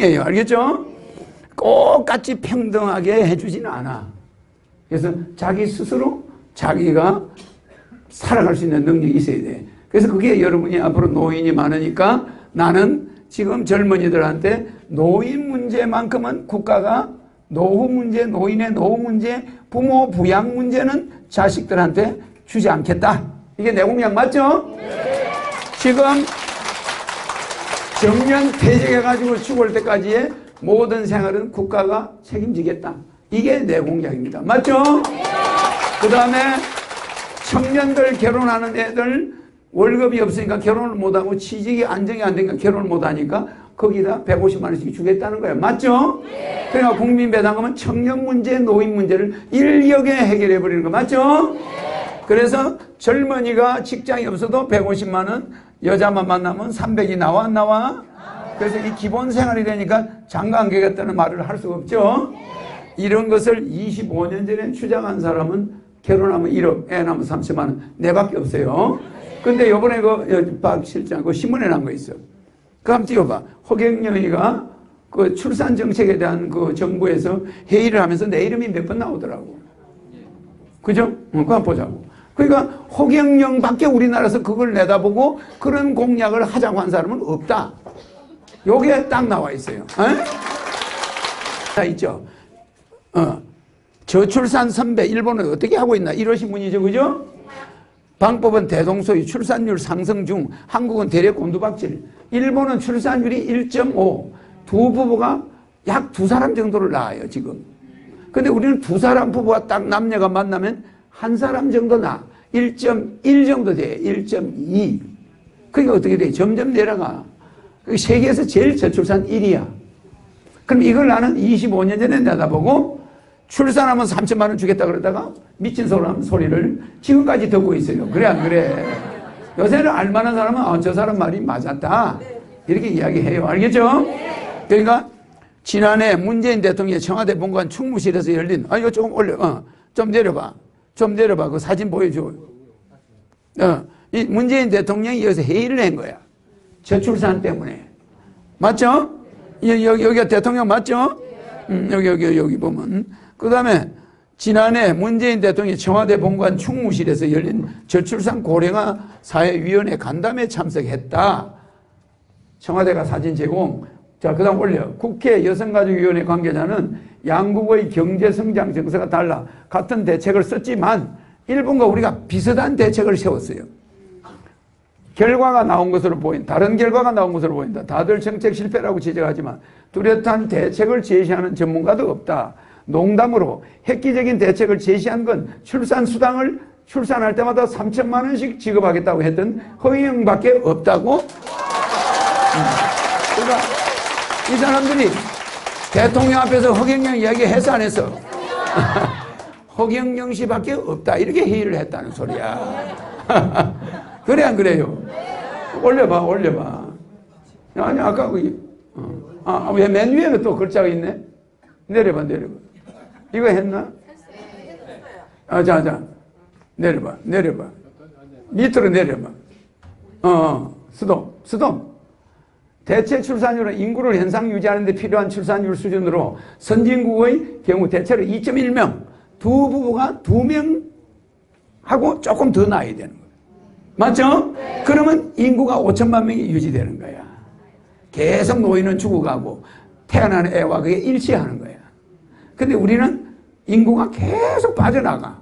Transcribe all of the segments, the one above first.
예요 알겠죠? 똑같이 평등하게 해주지는 않아. 그래서 자기 스스로 자기가 살아갈 수 있는 능력이 있어야 돼. 그래서 그게 여러분이 앞으로 노인이 많으니까 나는 지금 젊은이들한테 노인 문제만큼은 국가가 노후 문제, 노인의 노후 문제, 부모 부양 문제는 자식들한테 주지 않겠다. 이게 내 공약 맞죠? 지금 정년 퇴직해가지고 죽을 때까지의 모든 생활은 국가가 책임지겠다. 이게 내 공약입니다. 맞죠? 그 다음에 청년들 결혼하는 애들 월급이 없으니까 결혼을 못하고 취직이 안정이 안 되니까 결혼을 못하니까 거기다 150만 원씩 주겠다는 거예요. 맞죠? 그러니까 국민배당금은 청년 문제, 노인 문제를 인력에 해결해 버리는 거 맞죠? 그래서 젊은이가 직장이 없어도 150만 원, 여자만 만나면 300이 나와 안 나와? 그래서 이 기본 생활이 되니까 장가 안 가겠다는 말을 할 수가 없죠. 이런 것을 25년 전에 주장한 사람은 결혼하면 1억, 애 낳으면 30만 원, 내밖에 없어요. 근데 요번에 그, 박 실장, 그 신문에 난 거 있어. 그 한번 띄워봐. 허경영이가 그 출산 정책에 대한 그 정부에서 회의를 하면서 내 이름이 몇 번 나오더라고. 그죠? 어, 그거 보자고. 그러니까 허경영밖에 우리나라에서 그걸 내다보고 그런 공약을 하자고 한 사람은 없다. 요게 딱 나와 있어요. 자, 있죠. 어. 저출산 선배 일본은 어떻게 하고 있나 이러신 분이죠. 그죠? 방법은 대동소이 출산율 상승 중 한국은 대략 곤두박질 일본은 출산율이 1.5 두 부부가 약 두 사람 정도를 낳아요 지금 근데 우리는 두 사람 부부가 딱 남녀가 만나면 한 사람 정도 나 1.1 정도 돼 1.2 그게 어떻게 돼 점점 내려가 세계에서 제일 저출산 1위야 그럼 이걸 나는 25년 전에 내다보고 출산하면 3천만 원 주겠다 그러다가 미친 소리를 지금까지 듣고 있어요. 그래 안 그래? 요새는 알만한 사람은 어, 저 사람 말이 맞았다. 이렇게 이야기해요. 알겠죠? 그러니까 지난해 문재인 대통령이 청와대 본관 충무실에서 열린 아 이거 조금 올려. 어, 좀 내려봐. 좀 내려봐. 그 사진 보여줘. 어, 이 문재인 대통령이 여기서 회의를 한 거야. 저출산 때문에. 맞죠? 여기, 여기가 대통령 맞죠? 음, 여기, 여기, 여기 보면. 그 다음에 지난해 문재인 대통령이 청와대 본관 충무실에서 열린 저출산 고령화 사회위원회 간담회 참석했다. 청와대가 사진 제공. 자, 그 다음 올려. 국회 여성가족위원회 관계자는 양국의 경제성장 정서가 달라 같은 대책을 썼지만 일본과 우리가 비슷한 대책을 세웠어요. 결과가 나온 것으로 보인 다른 결과가 나온 것으로 보인다. 다들 정책 실패라고 지적하지만 뚜렷한 대책을 제시하는 전문가도 없다. 농담으로 획기적인 대책을 제시한 건 출산 수당을 출산할 때마다 3천만 원씩 지급하겠다고 했던 허경영밖에 없다고. 음. 그러니까 이 사람들이 대통령 앞에서 허경영 이야기 해서 안 했어. 허경영 씨밖에 없다 이렇게 회의를 했다는 소리야. 그래 안 그래요? 올려봐 올려봐. 아니 아까 그 어. 아, 왜맨 위에는 또 글자가 있네? 내려봐 내려봐. 이거 했나? 아, 자, 자. 내려봐, 내려봐. 밑으로 내려봐. 어, 어, 수동, 수동. 대체 출산율은 인구를 현상 유지하는 데 필요한 출산율 수준으로 선진국의 경우 대체로 2.1명, 두 부부가 두 명 하고 조금 더 나야 되는 거예요. 맞죠? 네. 그러면 인구가 5천만 명이 유지되는 거야. 계속 노인은 죽어가고 태어나는 애와 그게 일치하는 거야. 근데 우리는 인구가 계속 빠져나가.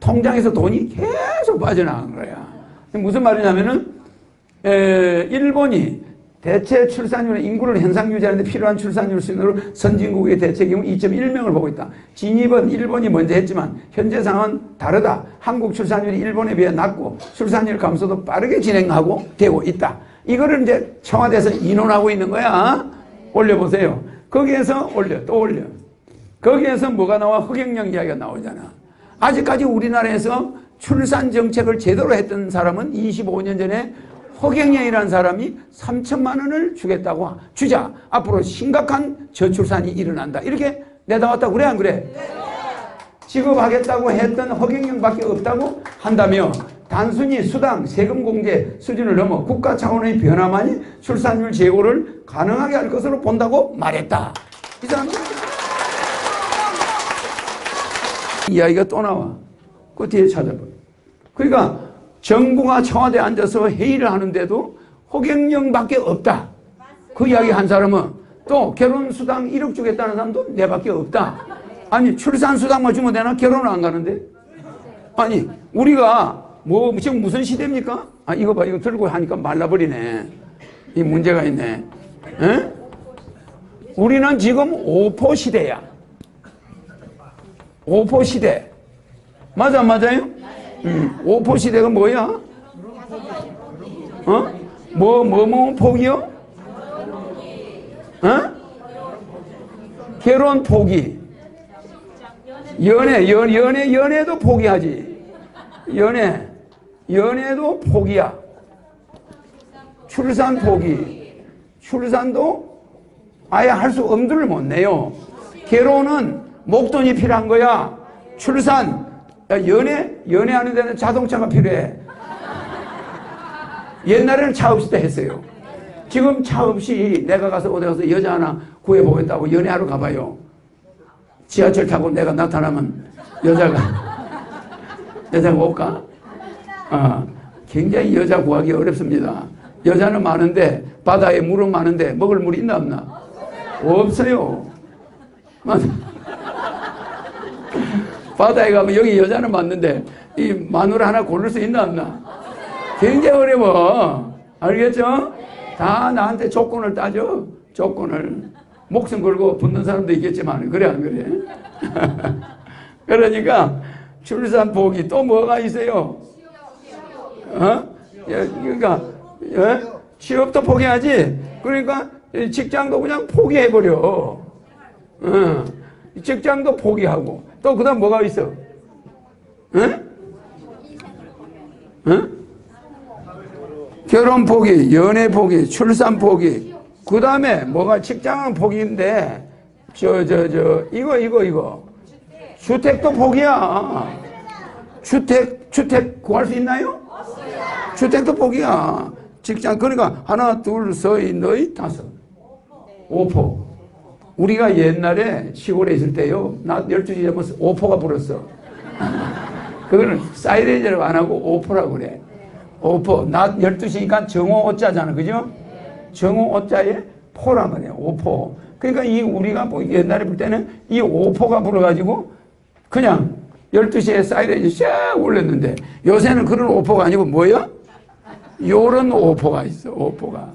통장에서 돈이 계속 빠져나간 거야. 무슨 말이냐면은, 에, 일본이 대체 출산율, 인구를 현상 유지하는 데 필요한 출산율 순으로 선진국의 대체 경우 2.1명을 보고 있다. 진입은 일본이 먼저 했지만 현재 상황은 다르다. 한국 출산율이 일본에 비해 낮고 출산율 감소도 빠르게 진행하고 되고 있다. 이거를 이제 청와대에서 인원하고 있는 거야. 올려보세요. 거기에서 올려, 또 올려. 거기에서 뭐가 나와? 흑역령 이야기가 나오잖아. 아직까지 우리나라에서 출산 정책을 제대로 했던 사람은 25년 전에 허경영이라는 사람이 3천만 원을 주겠다고 주자. 앞으로 심각한 저출산이 일어난다. 이렇게 내다왔다 그래 안 그래? 지급하겠다고 했던 허경영밖에 없다고 한다며 단순히 수당, 세금 공제 수준을 넘어 국가 차원의 변화만이 출산율 제고를 가능하게 할 것으로 본다고 말했다. 이 사람 이야기가 또 나와. 그 뒤에 찾아봐. 그러니까 정부가 청와대에 앉아서 회의를 하는데도 허경영밖에 없다. 그 이야기 한 사람은 또 결혼수당 1억 주겠다는 사람도 내밖에 없다. 아니 출산수당만 주면 되나? 결혼을 안 가는데? 아니 우리가 뭐 지금 무슨 시대입니까? 아 이거 봐 이거 들고 하니까 말라버리네. 이 문제가 있네. 에? 우리는 지금 오포 시대야. 오포 시대. 맞아 안 맞아요? 음, 오포 시대가 뭐야? 어? 뭐, 뭐, 뭐, 포기요? 어? 결혼 포기. 연애, 연, 연애, 연애도 포기하지. 연애, 연애도 포기야. 출산 포기. 출산도 아예 할 수 엄두를 못 내요. 결혼은 목돈이 필요한 거야. 출산, 야, 연애, 연애하는 데는 자동차가 필요해. 옛날에는 차 없이 때 했어요. 지금 차 없이 내가 가서 어디 가서 여자 하나 구해보겠다고 연애하러 가봐요. 지하철 타고 내가 나타나면 여자가, 여자가 올까? 아, 굉장히 여자 구하기 어렵습니다. 여자는 많은데, 바다에 물은 많은데, 먹을 물이 있나 없나? 없어요. 맞아. 바다에 가면 여기 여자는 맞는데, 이 마누라 하나 고를 수 있나 없나? 굉장히 어려워. 알겠죠? 다 나한테 조건을 따져. 조건을. 목숨 걸고 붙는 사람도 있겠지만, 그래, 안 그래? 그러니까, 출산 포기 또 뭐가 있어요? 어? 예, 그러니까, 예? 취업도 포기하지? 그러니까, 이 직장도 그냥 포기해버려. 어. 직장도 포기하고. 또, 그 다음 뭐가 있어? 응? 응? 결혼 포기, 연애 포기, 출산 포기. 그 다음에 뭐가 직장은 포기인데, 저, 저, 저, 이거, 이거, 이거. 주택 도 포기야. 주택, 주택 구할 수 있나요? 주택도 포기야. 직장, 그러니까 하나, 둘, 서이, 너희, 다섯. 오포. 우리가 옛날에 시골에 있을 때요, 낮 12시 되면 오포가 불었어. 그거는 사이렌이라고 안 하고 오포라고 그래. 오포. 낮 12시니까 정오 오자잖아. 그죠? 정오 오자에 포란 말이야. 오포. 그러니까 이 우리가 뭐 옛날에 볼 때는 이 오포가 불어가지고 그냥 12시에 사이렌이 샥 울렸는데 요새는 그런 오포가 아니고 뭐야? 요런 오포가 있어. 오포가.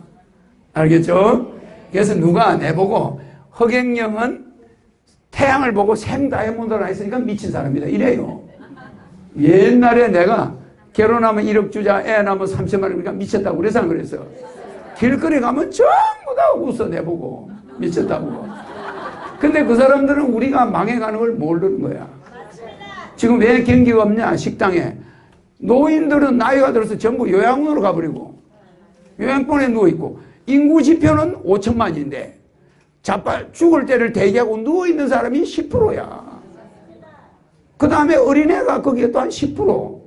알겠죠? 그래서 누가 내보고 허경영은 태양을 보고 생 다이아몬드를 했으니까 미친 사람이다. 이래요. 옛날에 내가 결혼하면 1억 주자, 애 낳으면 3천만 원, 그러니까 미쳤다고 그래서 안 그랬어. 길거리 가면 전부 다 웃어 내보고 미쳤다고. 근데 그 사람들은 우리가 망해가는 걸 모르는 거야. 지금 왜 경기가 없냐, 식당에. 노인들은 나이가 들어서 전부 요양원으로 가버리고, 요양권에 누워있고, 인구 지표는 5천만인데, 자빨 죽을 때를 대기하고 누워있는 사람이 10%야. 그 다음에 어린애가 거기에 또 한 10%.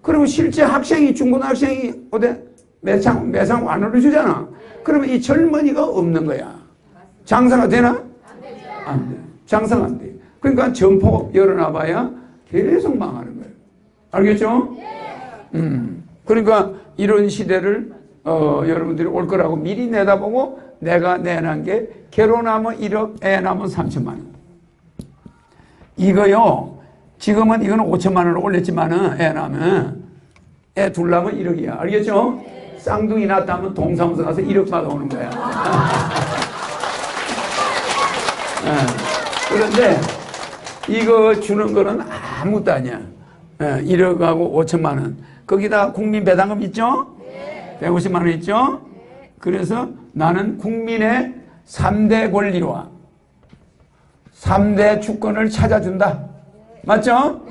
그리고 실제 학생이, 중고등학생이 어디 매상, 매상 완화를 주잖아. 그러면 이 젊은이가 없는 거야. 장사가 되나? 안 돼. 장사가 안 돼. 그러니까 점포 열어놔봐야 계속 망하는 거예요. 알겠죠? 음. 그러니까 이런 시대를 어, 여러분들이 올 거라고 미리 내다보고 내가 내놓은 게 결혼하면 1억, 애 낳으면 3천만 원. 이거요. 지금은 이거는 5천만 원을 올렸지만은 애 낳으면 애 둘 낳으면 1억이야. 알겠죠? 쌍둥이 낳았다면 동사무소 가서 1억 받아오는 거야. 예. 그런데 이거 주는 거는 아무것도 아니야. 예, 1억하고 5천만 원. 거기다 국민 배당금 있죠? 150만 원 있죠? 그래서 나는 국민의 3대 권리와 3대 주권을 찾아준다. 맞죠?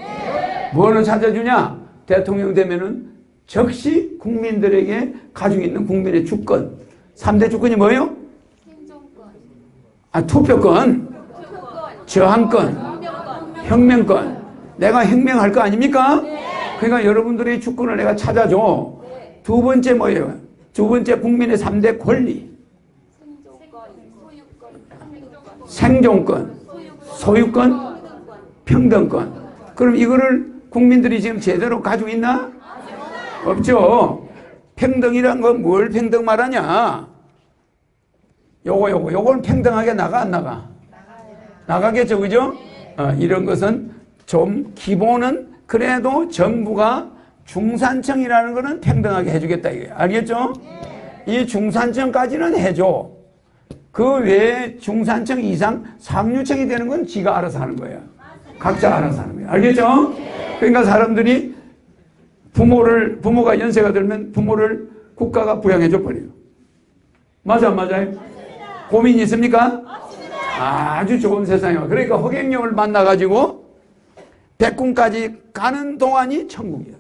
뭘로 찾아주냐? 대통령 되면은 즉시 국민들에게 가지고 있는 국민의 주권. 3대 주권이 뭐예요? 아, 투표권, 저항권, 혁명권. 내가 혁명할 거 아닙니까? 그러니까 여러분들의 주권을 내가 찾아줘. 두 번째 뭐예요? 두 번째 국민의 3대 권리. 생존권, 소유권, 평등권. 그럼 이거를 국민들이 지금 제대로 가지고 있나? 없죠. 평등이란 건 뭘 평등 말하냐? 요거 요거 요건 평등하게 나가 안 나가? 나가겠죠, 그죠? 어, 이런 것은 좀 기본은 그래도 정부가 중산층이라는 거는 평등하게 해주겠다. 알겠죠? 이 중산층까지는 해줘. 그 외에 중산층 이상 상류층이 되는 건 지가 알아서 하는 거예요. 각자 알아서 하는 거예요. 알겠죠? 그러니까 사람들이 부모를 부모가 연세가 들면 부모를 국가가 부양해 줘 버려요. 맞아 안 맞아요? 고민 있습니까? 아주 좋은 세상이야. 그러니까 허경영을 만나 가지고 백군까지 가는 동안이 천국이야.